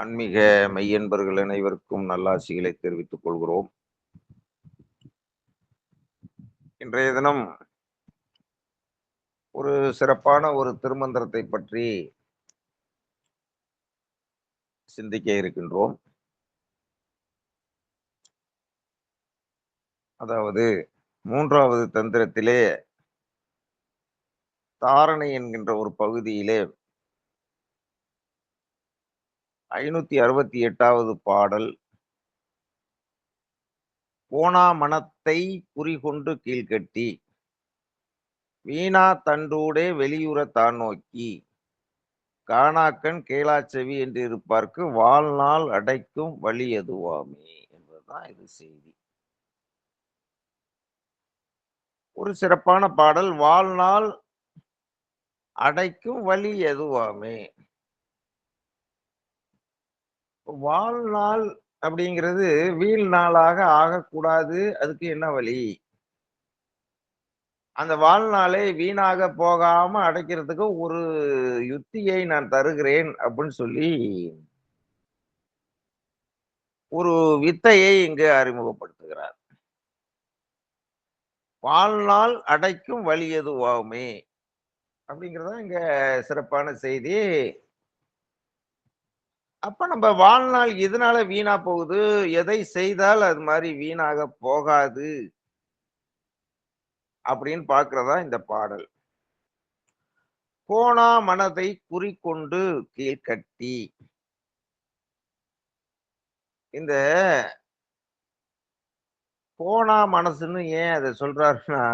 ஆன்மீக மெய்யன்பர்கள் அனைவருக்கும் நல்லாசிகளை தெரிவித்துக் கொள்கிறோம். இன்றைய தினம் ஒரு சிறப்பான ஒரு திருமந்திரத்தை பற்றி சிந்திக்க இருக்கின்றோம். அதாவது மூன்றாவது தந்திரத்திலே தாரணை என்கின்ற ஒரு பகுதியிலே ஐநூத்தி அறுபத்தி எட்டாவது பாடல். போனா மனத்தை குறிகொண்டு கீழ்கட்டி வீணா தண்டூடே வெளியுற தான் நோக்கி காணாக்கன் கேளாச்செவி என்று இருப்பார்க்கு வாழ்நாள் அடைக்கும் வழி எதுவாமே என்பதுதான் இது செய்தி. ஒரு சிறப்பான பாடல் வாழ்நாள் அடைக்கும் வழி எதுவாமே வாழ்நாள் அப்படிங்கிறது வீண் நாளாக ஆகக்கூடாது. அதுக்கு என்ன வழி? அந்த வாழ்நாளை வீணாக போகாம அடைக்கிறதுக்கு ஒரு யுத்தியை நான் தருகிறேன் அப்படின்னு சொல்லி ஒரு வித்தையை இங்கு அறிமுகப்படுத்துகிறார். வாழ்நாள் அடைக்கும் வழி எதுவாகுமே? அப்படிங்கிறதா இங்க சிறப்பான செய்தி. அப்ப நம்ம வாழ்நாள் எதனால வீணா போகுது? எதை செய்தால் அது மாதிரி வீணாக போகாது? அப்படின்னு பாக்குறதா இந்த பாடல். போனா மனதை குறிக்கொண்டு கீழ்கட்டி. இந்த போனா மனசுன்னு ஏன் அதை சொல்றாருன்னா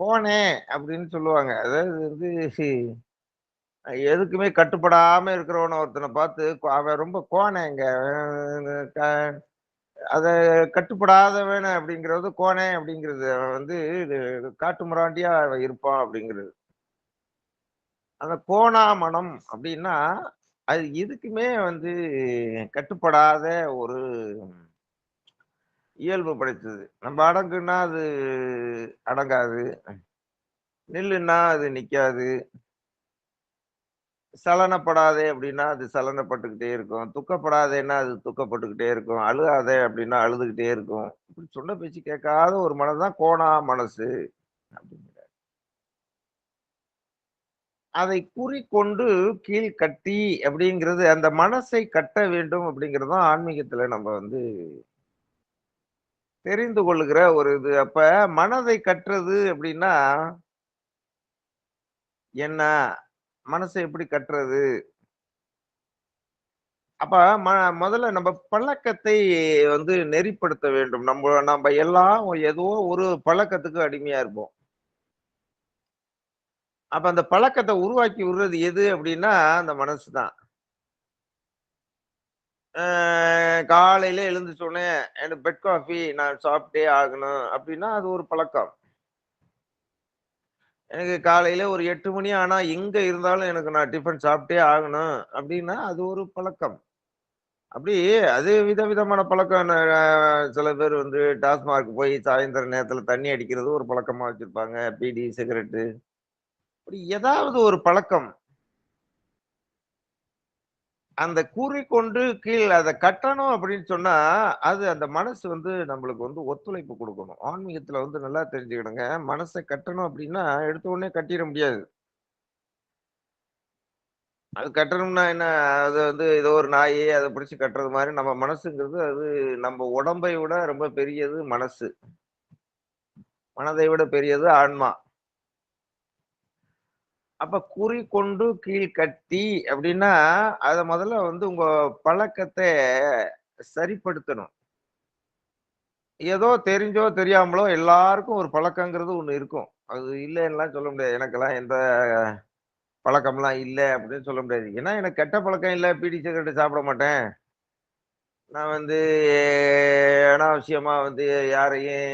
கோனே அப்படின்னு சொல்லுவாங்க. அதாவது வந்து எதுக்குமே கட்டுப்படாம இருக்கிறவன ஒருத்தனை பார்த்து அவன் ரொம்ப கோனேங்க அதை கட்டுப்படாதவன அப்படிங்கிறது கோணை அப்படிங்கிறது. அவன் வந்து காட்டு முராண்டியா இருப்பான் அப்படிங்கிறது. அந்த கோணா மனம் அப்படின்னா அது எதுக்குமே வந்து கட்டுப்படாத ஒரு இயல்பு படைத்தது. நம்ம அடங்குன்னா அது அடங்காது. நில்லுன்னா அது நிற்காது சலனப்படாதே அப்படின்னா அது சலனப்பட்டுக்கிட்டே இருக்கும். துக்கப்படாதேன்னா அது துக்கப்பட்டுக்கிட்டே இருக்கும். அழுகாதே அப்படின்னா அழுதுகிட்டே இருக்கும். இப்படி சொன்ன பேச்சு கேட்காத ஒரு மனதுதான் கோணா மனசு அப்படிங்கிறார். அதை குறிக்கொண்டு கீழ் கட்டி அப்படிங்கிறது அந்த மனசை கட்ட வேண்டும் அப்படிங்கிறதும் ஆன்மீகத்துல நம்ம வந்து தெரிந்து கொள்ளுகிற ஒரு இது. அப்ப மனதை கட்டுறது அப்படின்னா என்ன? மனசை எப்படி கட்டுறது? அப்ப ம முதல்ல நம்ம பழக்கத்தை வந்து நெறிப்படுத்த வேண்டும். நம்ம நம்ம எல்லாம் ஏதோ ஒரு பழக்கத்துக்கு அடிமையா இருப்போம். அப்ப அந்த பழக்கத்தை உருவாக்கி விடுறது எது அப்படின்னா அந்த மனசு தான். காலையில எழுந்துச்சோடனே எனக்கு பெட் காஃபி நான் சாப்பிட்டே ஆகணும் அப்படின்னா அது ஒரு பழக்கம். எனக்கு காலையில ஒரு எட்டு மணி ஆனா எங்க இருந்தாலும் எனக்கு நான் டிஃபன் சாப்பிட்டே ஆகணும் அப்படின்னா அது ஒரு பழக்கம். அப்படி அது விதவிதமான பழக்கம். சில பேர் வந்து டாஸ்மார்க் போய் சாயந்தர நேரத்துல தண்ணி அடிக்கிறது ஒரு பழக்கமா வச்சிருப்பாங்க. பீடி சிகரெட்டு. அப்படி ஏதாவது ஒரு பழக்கம். அந்த கூறி கொண்டு கீழ் அதை கட்டணும் அப்படின்னு சொன்னா அது அந்த மனசு வந்து நம்மளுக்கு வந்து ஒத்துழைப்பு கொடுக்கணும். ஆன்மீகத்துல வந்து நல்லா தெரிஞ்சுக்கிடுங்க மனசை கட்டணும் அப்படின்னா எடுத்த உடனே கட்டிட முடியாது. அது கட்டணும்னா என்ன? அது வந்து ஏதோ ஒரு நாயே அதை பிடிச்சி கட்டுறது மாதிரி நம்ம மனசுங்கிறது அது நம்ம உடம்பை விட ரொம்ப பெரியது மனசு. மனதை விட பெரியது ஆன்மா. அப்ப குறி கொண்டு கீழ் கட்டி அப்படின்னா அத முதல்ல வந்து உங்க பழக்கத்தை சரிப்படுத்தணும். ஏதோ தெரிஞ்சோ தெரியாமலோ எல்லாருக்கும் ஒரு பழக்கங்கிறது ஒன்று இருக்கும். அது இல்லைன்னுலாம் சொல்ல முடியாது. எனக்கெல்லாம் எந்த பழக்கம்லாம் இல்லை அப்படின்னு சொல்ல முடியாது. ஏன்னா எனக்கு கெட்ட பழக்கம் இல்லை. பீடி சிகரெட்டு சாப்பிட மாட்டேன். நான் வந்து அனாவசியமா வந்து யாரையும்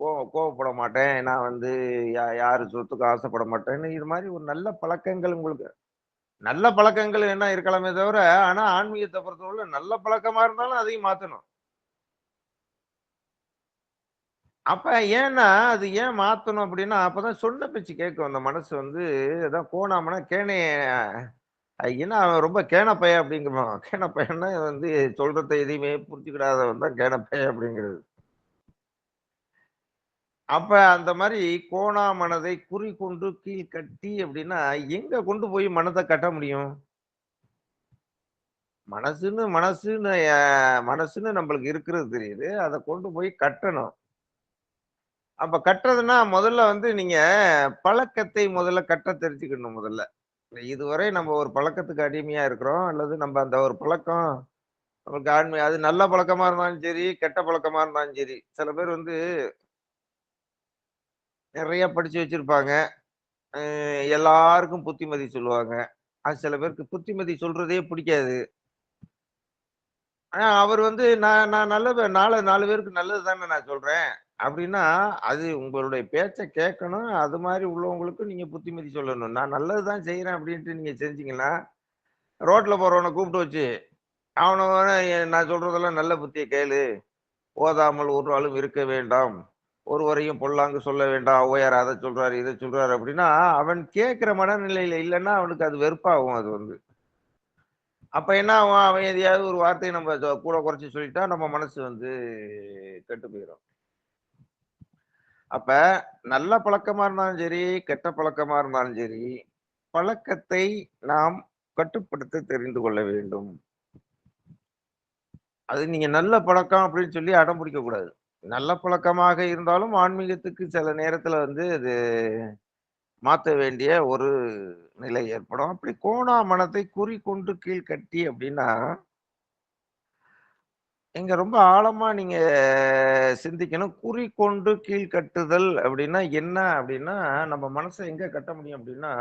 கோ கோவப்பட மாட்டேன் நான் வந்து யா யாரு சொத்துக்கு ஆசைப்பட மாட்டேன்னு இது மாதிரி ஒரு நல்ல பழக்கங்கள் உங்களுக்கு நல்ல பழக்கங்கள் என்ன இருக்கலாமே தவிர ஆனா ஆன்மீகத்தை பொறுத்தவரை நல்ல பழக்கமா இருந்தாலும் அதையும் மாத்தணும். அப்ப ஏன்னா அது ஏன் மாற்றணும் அப்படின்னா அப்பதான் சொன்ன பேச்சு கேட்கும். அந்த மனசு வந்து அதான் கோணாமனா கேனே ஏன்னா அவன் ரொம்ப கேனப்பைய அப்படிங்கிறான் கேனப்பையன்னா வந்து சொல்றத எதையுமே புரிஞ்சுக்கிடாதவன் தான் கேனப்பைய அப்படிங்கிறது. அப்ப அந்த மாதிரி கோணா மனதை குறி கொண்டு கீழ் கட்டி அப்படின்னா எங்க கொண்டு போய் மனதை கட்ட முடியும்? மனசுன்னு மனசுன்னு மனசுன்னு நம்மளுக்கு இருக்கிறது தெரியுது. அதை கொண்டு போய் கட்டணும். அப்ப கட்டுறதுன்னா முதல்ல வந்து நீங்க பழக்கத்தை முதல்ல கட்ட தெரிஞ்சுக்கணும் முதல்ல. இதுவரை நம்ம ஒரு பழக்கத்துக்கு அடிமையா இருக்கிறோம். அல்லது நம்ம அந்த ஒரு பழக்கம் நம்மளுக்கு ஆண்மை அது நல்ல பழக்கமா இருந்தாலும் சரி கெட்ட பழக்கமா இருந்தாலும் சரி சில பேர் வந்து நிறைய படிச்சு வச்சிருப்பாங்க. எல்லாருக்கும் புத்திமதி சொல்லுவாங்க. அது சில பேருக்கு புத்திமதி சொல்றதே பிடிக்காது. ஆனா அவர் வந்து நான் நான் நல்ல நாலு நாலு பேருக்கு நல்லது தானே நான் சொல்றேன். அப்படின்னா அது உங்களுடைய பேச்சை கேட்கணும் அது மாதிரி உள்ளவங்களுக்கும் நீங்க புத்திமதி சொல்லணும். நான் நல்லது தான் செய்யறேன் அப்படின்ட்டு நீங்க செஞ்சீங்கன்னா ரோட்ல போறவனை கூப்பிட்டு வச்சு அவனை நான் சொல்றதெல்லாம் நல்ல புத்தியை கேளு. ஓதாமல் ஒரு ஆளும் இருக்க வேண்டாம். ஒருவரையும் பொல்லாங்கு சொல்ல வேண்டாம். ஓயார் அதை சொல்றாரு இதை சொல்றாரு அப்படின்னா அவன் கேட்கிற மனநிலையில இல்லைன்னா அவனுக்கு அது வெறுப்பாகும் அது வந்து. அப்ப என்ன ஆகும்? அவன் எதையாவது ஒரு வார்த்தையை நம்ம கூட குறைச்சி சொல்லிட்டா நம்ம மனசு வந்து கெட்டு போயிடும் அப்ப நல்ல பழக்கமா இருந்தாலும் சரி கெட்ட பழக்கமா இருந்தாலும் சரி பழக்கத்தை நாம் கட்டுப்படுத்த தெரிந்து கொள்ள வேண்டும். அது நீங்க நல்ல பழக்கம் அப்படின்னு சொல்லி அடம் பிடிக்க கூடாது. நல்ல பழக்கமாக இருந்தாலும் ஆன்மீகத்துக்கு சில நேரத்துல வந்து அது மாத்த வேண்டிய ஒரு நிலை ஏற்படும். அப்படி கோணா மனத்தை குறி கொண்டு கீழ் கட்டி அப்படின்னா இங்க ரொம்ப ஆழமா நீங்க சிந்திக்கணும். குறி கொண்டு கீழ் கட்டுதல் அப்படின்னா என்ன அப்படின்னா நம்ம மனசை எங்க கட்ட முடியும் அப்படின்னா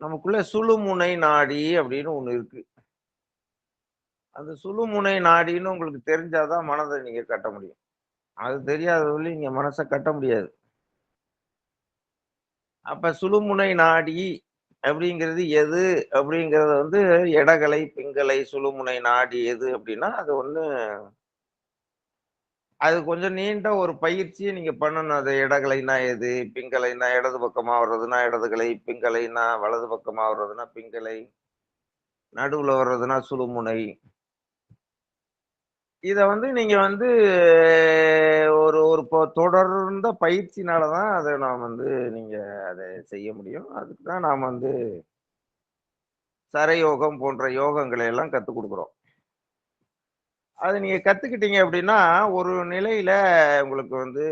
நமக்குள்ள சுழுமுனை நாடி அப்படின்னு ஒண்ணு இருக்கு. அந்த சுழுமுனை நாடின்னு உங்களுக்கு தெரிஞ்சாதான் மனதை நீங்க கட்ட முடியும். அது தெரியாத வழி நீங்க மனசை கட்ட முடியாது. அப்ப சுழுமுனை நாடி அப்படிங்கிறது எது? அப்படிங்கிறத வந்து எடகலை பிங்கலை சுழுமுனை நாடி எது அப்படின்னா அது ஒன்று அது கொஞ்சம் நீண்ட ஒரு பயிற்சியை நீங்க பண்ணணும். அது இடகலைனா எது? பிங்கலைனா இடது பக்கமா வர்றதுன்னா இடதுகளை பிங்கலைனா வலது பக்கமா வர்றதுன்னா பிங்கலை நடுவுல வர்றதுன்னா சுழுமுனை. இத வந்து நீங்க வந்து ஒரு ஒரு தொடர்ந்த தொடர்ந்த பயிற்சினாலதான் அதை நாம் வந்து நீங்கள் அதை செய்ய முடியும். அதுக்கு தான் நாம் வந்து சரயோகம் போன்ற யோகங்களை எல்லாம் கற்றுக் கொடுக்குறோம். அது நீங்கள் கற்றுக்கிட்டீங்க அப்படின்னா ஒரு நிலையில் உங்களுக்கு வந்து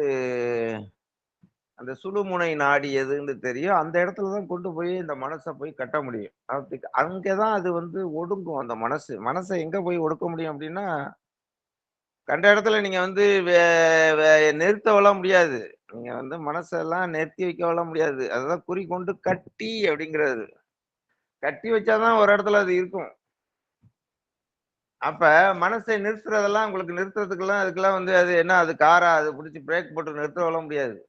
அந்த சுழுமுனை நாடி எதுன்னு தெரியும். அந்த இடத்துல தான் கொண்டு போய் இந்த மனசை போய் கட்ட முடியும். அதுக்கு அங்கே தான் அது வந்து ஒடுங்கும் அந்த மனசு. மனசை எங்கே போய் ஒடுக்க முடியும் அப்படின்னா கண்ட இடத்துல நீங்க வந்து வே- வே- முடியாது. நீங்க வந்து மனசெல்லாம் நிறுத்தி வைக்கவெல்லாம் முடியாது. அதுதான் குறி கொண்டு கட்டி அப்படிங்கிறது. கட்டி வச்சாதான் ஒரு இடத்துல அது இருக்கும். அப்ப மனசை நிறுத்துறதெல்லாம் உங்களுக்கு நிறுத்துறதுக்கெல்லாம் அதுக்கெல்லாம் வந்து அது என்ன அது காரா அது பிடிச்சி பிரேக் போட்டு நிறுத்தவெல்லாம் முடியாது.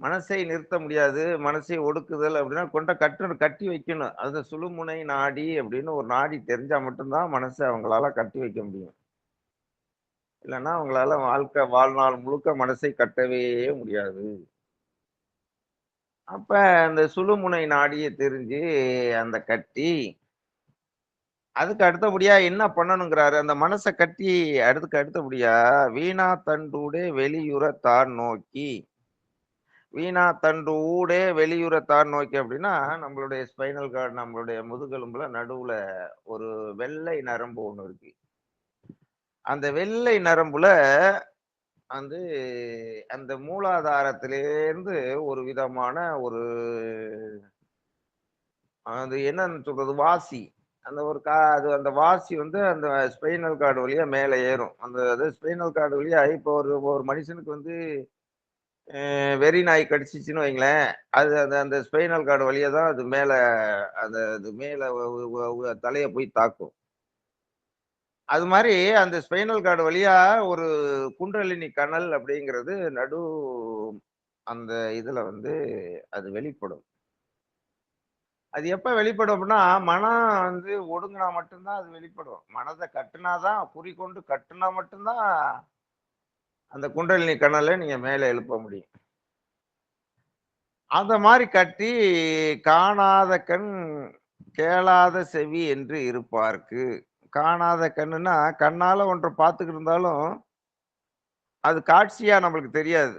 மனசை நிறுத்த முடியாது. மனசை ஒடுக்குதல் அப்படின்னா கொண்ட கட்டு கட்டி வைக்கணும். அது சுழுமுனை நாடி அப்படின்னு ஒரு நாடி தெரிஞ்சா மட்டும்தான் மனசை அவங்களால கட்டி வைக்க முடியும். இல்லைன்னா அவங்களால வாழ்க்கை வாழ்நாள் முழுக்க மனசை கட்டவே முடியாது. அப்ப அந்த சுழுமுனை நாடியை தெரிஞ்சு அந்த கட்டி அதுக்கு அடுத்தபடியா என்ன பண்ணணுங்கிறாரு? அந்த மனசை கட்டி அடுத்துக்கு அடுத்தபடியா வீணா தண்டூடே வெளியுற தான் நோக்கி வீணா தண்டு ஊடே வெளியுற தான் நோக்கி அப்படின்னா நம்மளுடைய ஸ்பைனல் கார்டு நம்மளுடைய முதுகெலும்புல நடுவுல ஒரு வெள்ளை நரம்பு ஒன்று இருக்கு. அந்த வெள்ளை நரம்புல வந்து அந்த மூலாதாரத்திலேருந்து ஒரு விதமான ஒரு அது என்னன்னு சொல்றது? வாசி. அந்த ஒரு கா அது அந்த வாசி வந்து அந்த ஸ்பைனல் கார்டு வழியாக மேலே ஏறும். அந்த அது ஸ்பைனல் கார்டு வழியாக இப்போ ஒரு ஒரு மனுஷனுக்கு வந்து வெறி நாய் கடிச்சிச்சுன்னு வைங்களேன். அது அந்த அந்த ஸ்பைனல் கார்டு வழியாக தான் அது மேலே அந்த அது மேலே தலையை போய் தாக்கும். அது மாதிரி அந்த ஸ்பைனல் கார்டு வழியா ஒரு குண்டலினி கனல் அப்படிங்கிறது நடு அந்த இதுல வந்து அது வெளிப்படும். அது எப்ப வெளிப்படும் அப்படின்னா மனம் வந்து ஒடுங்கினா மட்டும்தான் அது வெளிப்படும். மனதை கட்டுனாதான் குறி கொண்டு கட்டுனா மட்டும்தான் அந்த குண்டலினி கனலை நீங்க மேலே எழுப்ப முடியும். அந்த மாதிரி கட்டி காணாத கண், கேளாத செவி என்று இருப்பார்க்கு. காணாத கண்ணுன்னா, கண்ணால் ஒன்றை பார்த்துக்கிட்டு இருந்தாலும் அது காட்சியாக நம்மளுக்கு தெரியாது.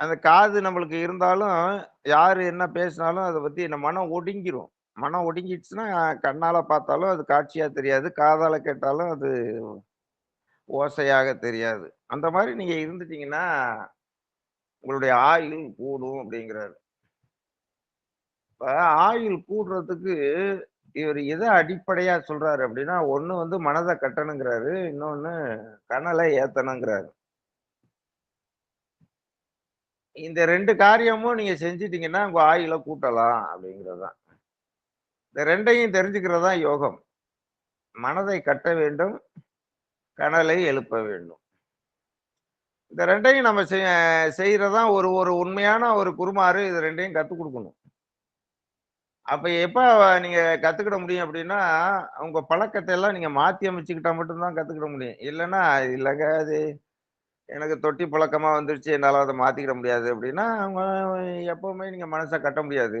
அந்த காது நம்மளுக்கு இருந்தாலும், யார் என்ன பேசினாலும் அதை பற்றி நம்ம மனம் ஒடுங்கிரும். மனம் ஒடுங்கிடுச்சுன்னா, கண்ணால் பார்த்தாலும் அது காட்சியாக தெரியாது. காதால் கேட்டாலும் அது ஓசையாக தெரியாது. அந்த மாதிரி நீங்கள் இருந்துட்டீங்கன்னா, உங்களுடைய ஆயுள் கூடும் அப்படிங்கிறாரு. இப்போ ஆயுள் கூடுறதுக்கு இவர் எதை அடிப்படையா சொல்றாரு அப்படின்னா, ஒண்ணு வந்து மனதை கட்டணுங்கிறாரு. இன்னொன்னு கனலை ஏத்தணுங்கிறாரு. இந்த ரெண்டு காரியமும் நீங்க செஞ்சிட்டீங்கன்னா உங்க ஆயில கூட்டலாம் அப்படிங்கிறது தான். இந்த ரெண்டையும் தெரிஞ்சுக்கிறது தான் யோகம். மனதை கட்ட வேண்டும், கனலை எழுப்ப வேண்டும். இந்த ரெண்டையும் நம்ம செய்யறதான் ஒரு ஒரு உண்மையான ஒரு குருமாறு இது ரெண்டையும் கத்துக் கொடுக்கணும் அப்ப எப்ப நீங்க கத்துக்கிட முடியும் அப்படின்னா, உங்க பழக்கத்தை எல்லாம் நீங்க மாத்தி அமைச்சுக்கிட்டா மட்டும்தான் கத்துக்கிட முடியும். இல்லைன்னா இல்லைங்க அது எனக்கு தொட்டி பழக்கமா வந்துருச்சு. என்னால் அதை மாத்திக்கிட முடியாது அப்படின்னா, அவங்க எப்பவுமே நீங்க மனசை கட்ட முடியாது.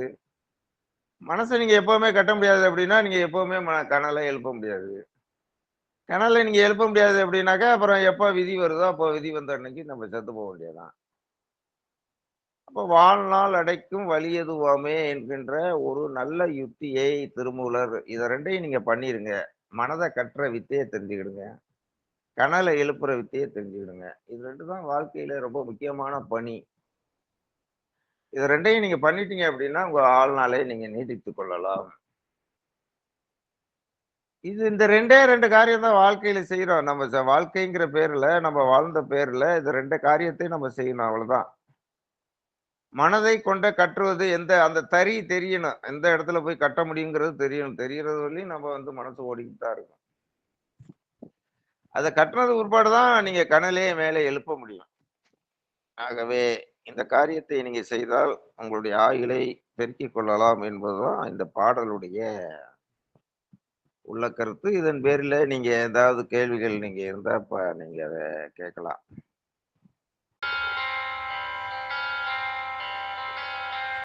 மனசை நீங்க எப்பவுமே கட்ட முடியாது அப்படின்னா, நீங்க எப்பவுமே மன கனலை எழுப்ப முடியாது. கனலை நீங்க எழுப்ப முடியாது அப்படின்னாக்கா, அப்புறம் எப்போ விதி வருதோ, அப்போ விதி வந்த அன்னைக்கு நம்ம செத்து போக வேண்டியதுதான் அப்போ வாழ்நாள் அடைக்கும் வழி எதுவாமே என்கின்ற ஒரு நல்ல யுக்தியை திருமூலர் இதை ரெண்டையும் நீங்கள் பண்ணிடுங்க மனதை கட்டுற வித்தையை தெரிஞ்சுக்கிடுங்க. கனலை எழுப்புற வித்தையை தெரிஞ்சுக்கிடுங்க. இது ரெண்டு தான் வாழ்க்கையில ரொம்ப முக்கியமான பணி. இது ரெண்டையும் நீங்க பண்ணிட்டீங்க அப்படின்னா, உங்க ஆள்னாலே நீங்க நீட்டித்துக் கொள்ளலாம். இது இந்த 2டே 2 காரியம் தான் வாழ்க்கையில செய்யறோம் நம்ம வாழ்க்கைங்கிற பேர்ல, நம்ம வாழ்ந்த பேர்ல இந்த ரெண்டு காரியத்தையும் நம்ம செய்யணும் அவ்வளவுதான் மனதை கொண்ட கட்டுவது எந்த அந்த தறி தெரியணும். எந்த இடத்துல போய் கட்ட முடியுங்கிறது தெரியணும். தெரியறது வரையும் நம்ம வந்து மனசு ஓடிக்கிட்டு தான் இருக்கும். அதை கட்டுனது பிற்பாடு தான் நீங்க கனலே மேலே எழுப்ப முடியும். ஆகவே இந்த காரியத்தை நீங்க செய்தால் உங்களுடைய ஆயுளை பெருக்கிக் கொள்ளலாம் என்பதுதான் இந்த பாடலுடைய உள்ள கருத்து. இதன் பேரில் நீங்க ஏதாவது கேள்விகள் நீங்க இருந்தா இப்ப நீங்க அதை கேட்கலாம்.